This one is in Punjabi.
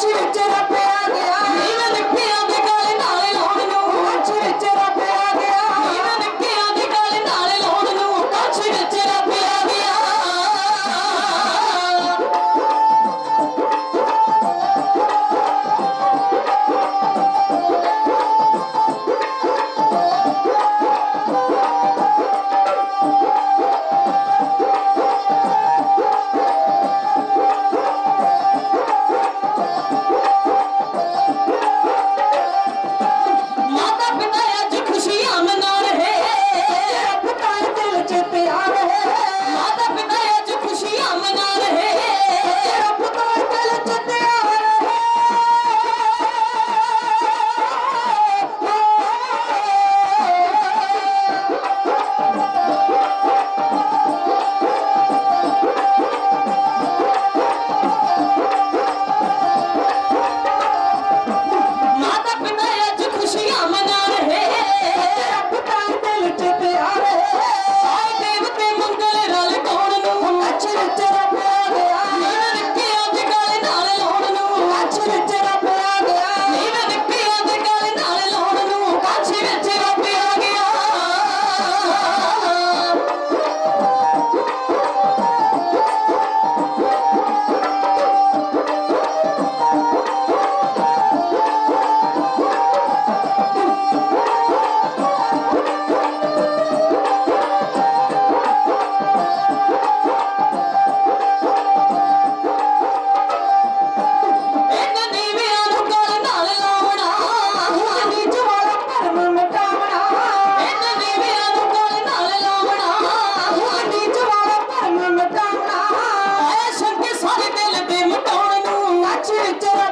you did a bit. ਸਾਰੇ ਦਿਲ ਦੇ ਮਟਾਉਣ ਨੂੰ। ਅੱਜ ਤੇਰਾ